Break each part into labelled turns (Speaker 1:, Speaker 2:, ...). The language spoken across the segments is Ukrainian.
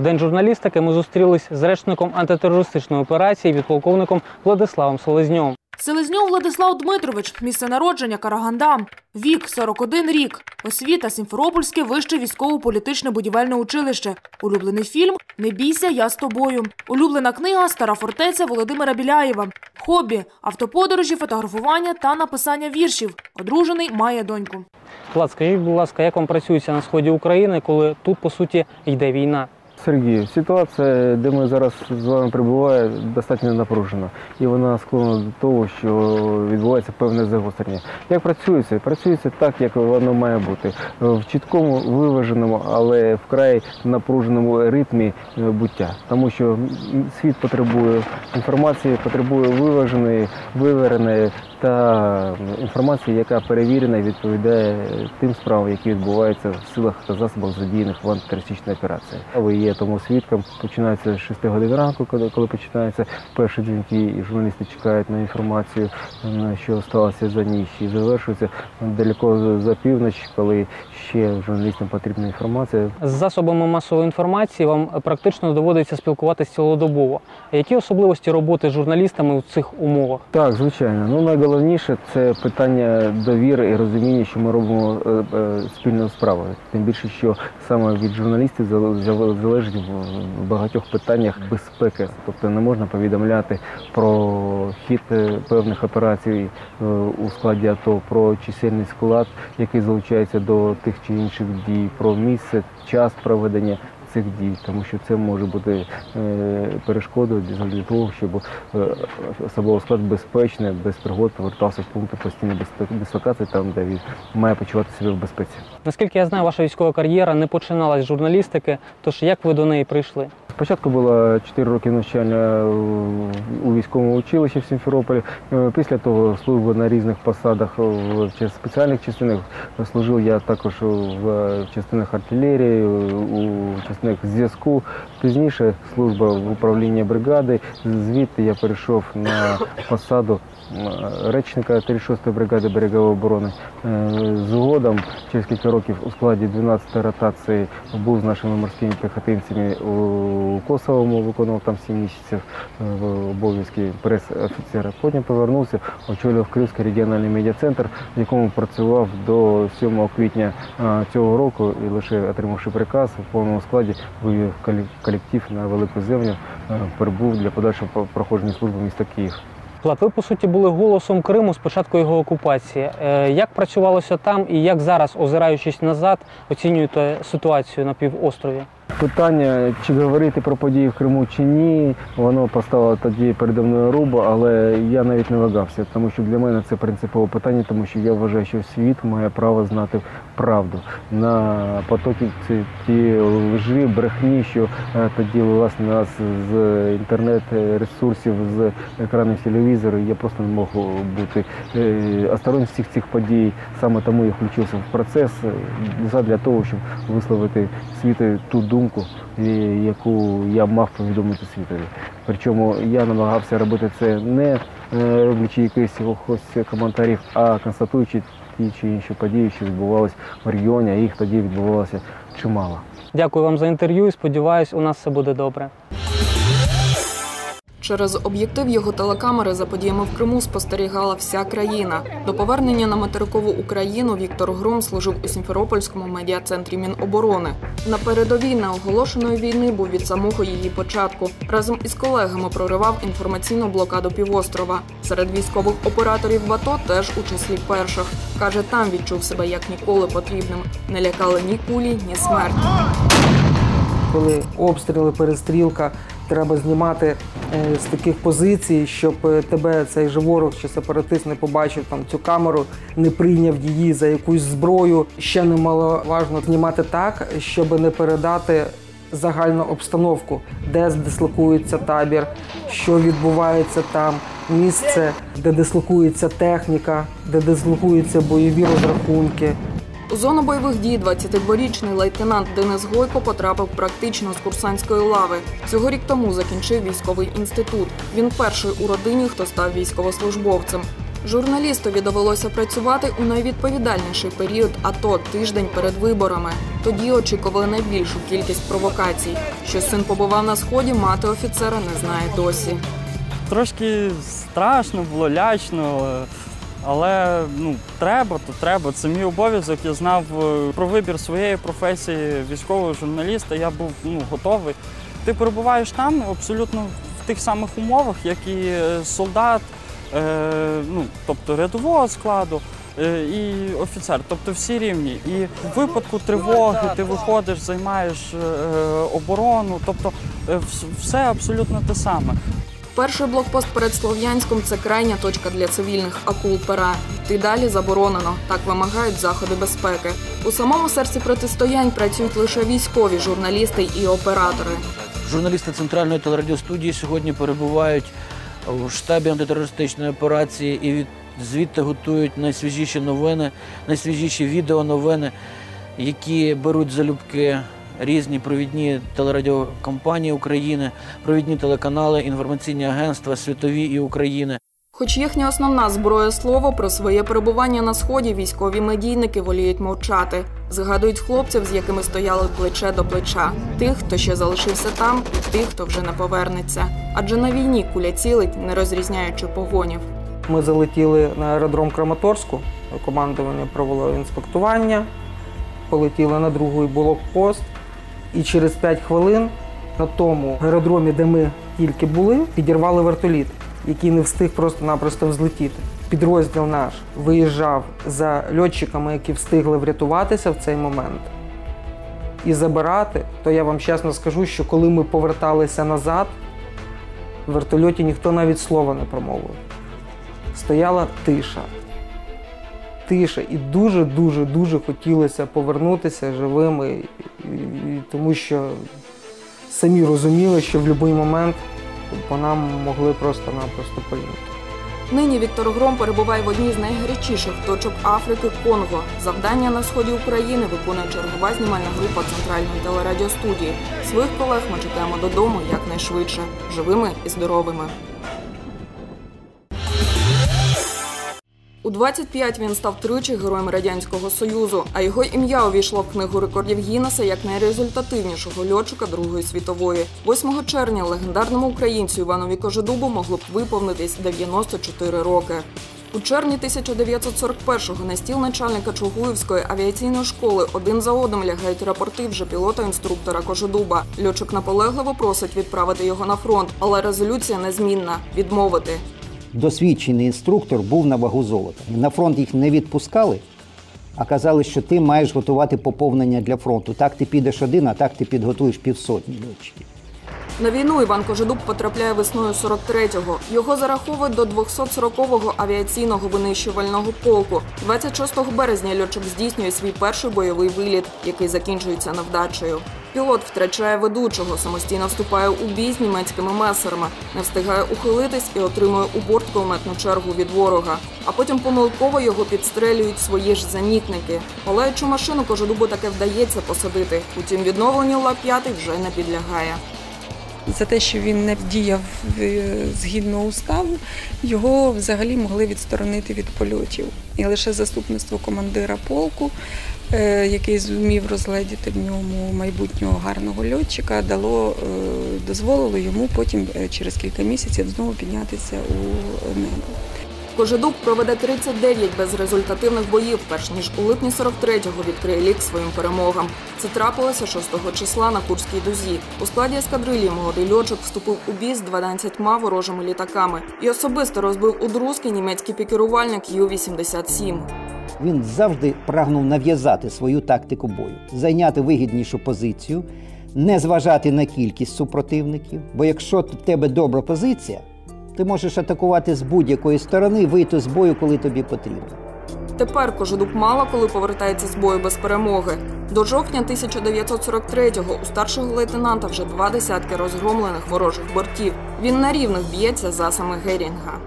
Speaker 1: В день журналістики ми зустрілись з речником антитерористичної операції підполковником Владиславом Селезньовим.
Speaker 2: Селезньов Владислав Дмитрович, місце народження Караганда. Вік 41 рік. Освіта Сімферопольське вище військово-політичне будівельне училище. Улюблений фільм Не бійся, я з тобою. Улюблена книга Стара фортеця Володимира Біляєва. Хобі автоподорожі, фотографування та написання віршів. Одружений має доньку.
Speaker 1: Влад, скажіть, будь ласка, як вам працюється на сході України, коли тут по суті йде війна?
Speaker 3: Сергій, ситуація, де ми зараз з вами перебуваємо, достатньо напружена. І вона склонна до того, що відбувається певне загострення. Як працюється? Працюється так, як воно має бути. В чіткому, виваженому, але вкрай напруженому ритмі е, буття. Тому що світ потребує інформації, потребує виваженої, вивереної та інформації, яка перевірена і відповідає тим справам, які відбуваються в силах та засобах задіяних в антитерористичній операції. Є тому свідком. Починається з 6 годин ранку, коли, коли починаються перші дзвінки, і журналісти чекають на інформацію, що сталося за ніч, і завершується далеко за північ, коли ще журналістам потрібна інформація.
Speaker 1: З засобами масової інформації вам практично доводиться спілкуватися цілодобово. Які особливості роботи з журналістами у цих умовах?
Speaker 3: Так, звичайно. Ну найголовніше це питання довіри і розуміння, що ми робимо е, е, спільну справу. Тим більше, що саме від журналістів зал- зал- залежить в багатьох питаннях безпеки. Тобто не можна повідомляти про хід е, певних операцій е, у складі АТО, про чисельний склад, який залучається до тих чи інших дій, про місце, час проведення. Цих дій, тому що це може бути е, перешкодою для того, щоб е, особовий склад безпечно, без пригод повертався в пункти постійної дислокації, там де він має почувати себе в безпеці.
Speaker 1: Наскільки я знаю, ваша військова кар'єра не починалась з журналістики. Тож як ви до неї прийшли?
Speaker 3: Спочатку було 4 роки навчання у- у військовому училищі в Сімферополі. Е, Після того служба на різних посадах в спеціальних частинах. Служив я також в частинах артилерії, у частинах зв'язку. Пізніше служба в управлінні бригади. Звідти я перейшов на посаду речника 36-ї бригади берегової оборони. Е, Згодом, через кілька років у складі 12-ї ротації був з нашими морськими піхотинцями у Косовому, виконував там 7 місяців е, в обов'язки прес-офіцера. Потім повернувся, очолював Кримський регіональний медіа-центр, в якому працював до 7 квітня е, цього року і лише отримавши приказ в повному складі вивів колектив на велику землю, е, прибув для подальшого по- проходження служби міста Київ.
Speaker 1: Влад, по суті були голосом Криму з початку його окупації. Е, Як працювалося там і як зараз, озираючись назад, оцінюєте ситуацію на півострові?
Speaker 3: Питання, чи говорити про події в Криму чи ні, воно поставило тоді передо мною руба, але я навіть не вагався, тому що для мене це принципове питання, тому що я вважаю, що світ має право знати правду. На потоки ці ті лжи, брехні, що е, тоді власне нас з інтернет-ресурсів, з екранів телевізору, я просто не мог бути е, осторонь всіх цих подій. Саме тому я включився в процес е, для того, щоб висловити світу ту думку, е, яку я мав повідомити світові. Причому я намагався робити це не е, роблячи якихось коментарів, а констатуючи ті чи інші події, що відбувалися в регіоні, а їх тоді відбувалося чимало.
Speaker 1: Дякую вам за інтерв'ю і сподіваюсь, у нас все буде добре.
Speaker 4: Через об'єктив його телекамери за подіями в Криму спостерігала вся країна. До повернення на материкову Україну Віктор Гром служив у Сімферопольському медіа-центрі Міноборони. На передовій неоголошеної війни був від самого її початку. Разом із колегами проривав інформаційну блокаду півострова. Серед військових операторів в АТО теж у числі перших. Каже, там відчув себе як ніколи потрібним. Не лякали ні кулі, ні смерть.
Speaker 5: коли обстріли, перестрілка, треба знімати е, з таких позицій, щоб е, тебе цей же ворог чи сепаратист не побачив там цю камеру, не прийняв її за якусь зброю. Ще немаловажно знімати так, щоб не передати загальну обстановку, де дислокується табір, що відбувається там, місце, де дислокується техніка, де дислокуються бойові розрахунки.
Speaker 4: У зону бойових дій 22-річний лейтенант Денис Гойко потрапив практично з курсантської лави. Цього рік тому закінчив військовий інститут. Він перший у родині, хто став військовослужбовцем. Журналістові довелося працювати у найвідповідальніший період АТО тиждень перед виборами. Тоді очікували найбільшу кількість провокацій. Що син побував на сході, мати офіцера не знає досі.
Speaker 6: Трошки страшно було, лячно, е, але ну, треба, то треба. Це мій обов'язок. Я знав е, про вибір своєї професії військового журналіста. Я був ну, готовий. Ти перебуваєш там абсолютно в тих самих умовах, як і е, солдат, е, ну, тобто рядового складу. е, І офіцер, тобто всі рівні. І в випадку тривоги ти виходиш, займаєш оборону, тобто все абсолютно те саме.
Speaker 4: Перший блокпост перед Слов'янськом це крайня точка для цивільних акул пера. Йти далі заборонено. Так вимагають заходи безпеки. У самому серці протистоянь працюють лише військові журналісти і оператори.
Speaker 7: Журналісти центральної телерадіостудії сьогодні перебувають у штабі антитерористичної операції і від звідти готують найсвіжіші новини, найсвіжіші відеоновини, які беруть залюбки різні провідні телерадіокомпанії України, провідні телеканали, інформаційні агентства, світові і України.
Speaker 4: Хоч їхня основна зброя слово про своє перебування на сході військові медійники воліють мовчати. Згадують хлопців, з якими стояли плече до плеча, тих, хто ще залишився там, і тих, хто вже не повернеться. Адже на війні куля цілить, не розрізняючи погонів.
Speaker 5: Ми залетіли на аеродром Краматорську. Командування провело інспектування, полетіли на другий блокпост. І через 5 хвилин на тому аеродромі, де ми тільки були, підірвали вертоліт, який не встиг просто-напросто взлетіти. Підрозділ наш виїжджав за льотчиками, які встигли врятуватися в цей момент. І забирати, то я вам чесно скажу, що коли ми поверталися назад, в вертольоті ніхто навіть слова не промовив стояла тиша. Тиша. І дуже-дуже дуже хотілося повернутися живими, тому що самі розуміли, що в будь-який момент по нам могли просто-напросто полінути.
Speaker 4: Нині Віктор Гром перебуває в одній з найгарячіших точок Африки Конго. Завдання на сході України виконує чергова знімальна група центральної телерадіостудії. Своїх колег ми чекаємо додому якнайшвидше, живими і здоровими. У 25 він став тричі героєм радянського союзу, а його ім'я увійшло в книгу рекордів Гіннеса як найрезультативнішого льотчика Другої світової. 8 червня легендарному українцю Іванові Кожедубу могло б виповнитись 94 роки. У червні 1941-го на стіл начальника Чугуївської авіаційної школи один за одним лягають рапорти вже пілота-інструктора Кожедуба. Льотчик наполегливо просить відправити його на фронт, але резолюція незмінна відмовити.
Speaker 8: Досвідчений інструктор був на вагу золота. На фронт їх не відпускали, а казали, що ти маєш готувати поповнення для фронту. Так ти підеш один, а так ти підготуєш півсотні льотчиків.
Speaker 4: На війну Іван Кожедуб потрапляє весною 43-го. Його зараховують до 240-го авіаційного винищувального полку. 26 березня льотчик здійснює свій перший бойовий виліт, який закінчується невдачею. Пілот втрачає ведучого, самостійно вступає у бій з німецькими месерами, не встигає ухилитись і отримує у борт кулеметну чергу від ворога. А потім помилково його підстрелюють свої ж зенітники. Палаючу машину Кожедубу таке вдається посадити. Утім, відновленню Ла-5 вже не підлягає.
Speaker 9: За те, що він не діяв е, згідно уставу, його взагалі могли відсторонити від польотів. І лише заступництво командира полку, е, який зумів розгледіти в ньому майбутнього гарного льотчика, дало е, дозволило йому потім через кілька місяців знову піднятися у небо.
Speaker 4: Кожедуб проведе 39 безрезультативних боїв, перш ніж у липні 43-го відкриє лік своїм перемогам. Це трапилося 6 числа на Курській дузі. У складі ескадрилії молодий льотчик вступив у бій з 12 ворожими літаками і особисто розбив у друзки німецький пікерувальник Ю-87.
Speaker 8: Він завжди прагнув нав'язати свою тактику бою, зайняти вигіднішу позицію, не зважати на кількість супротивників. Бо якщо в тебе добра позиція, ти можеш атакувати з будь-якої сторони, вийти з бою, коли тобі потрібно.
Speaker 4: Тепер Кожедуб мало коли повертається з бою без перемоги. До жовтня 1943-го у старшого лейтенанта вже два десятки розгромлених ворожих бортів. Він на рівних б'ється за саме Герінга.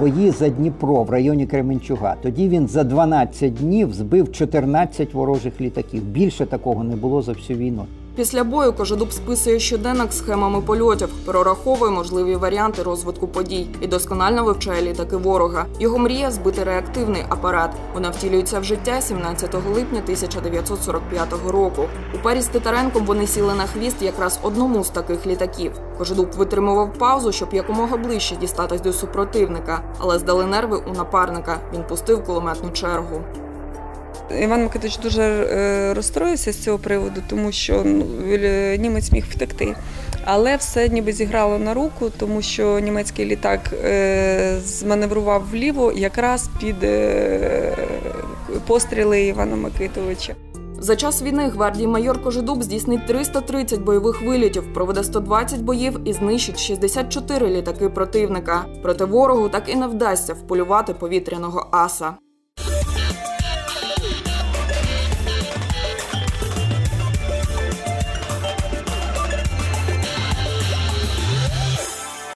Speaker 8: Бої за Дніпро в районі Кременчуга. Тоді він за 12 днів збив 14 ворожих літаків. Більше такого не було за всю війну.
Speaker 4: Після бою Кожедуб списує щоденник схемами польотів, прораховує можливі варіанти розвитку подій і досконально вивчає літаки ворога. Його мрія збити реактивний апарат. Вона втілюється в життя 17 липня 1945 року. У парі з Титаренком вони сіли на хвіст якраз одному з таких літаків. Кожедуб витримував паузу, щоб якомога ближче дістатись до супротивника, але здали нерви у напарника. Він пустив кулеметну чергу.
Speaker 9: Іван Микитович дуже е, розстроївся з цього приводу, тому що ну, е, німець міг втекти. Але все ніби зіграло на руку, тому що німецький літак е, зманеврував вліво якраз під постріли Івана Микитовича.
Speaker 4: За час війни гвардії майор Кожедуб здійснить 330 бойових вилітів, проведе 120 боїв і знищить 64 літаки противника. Проти ворогу так і не вдасться вполювати повітряного аса.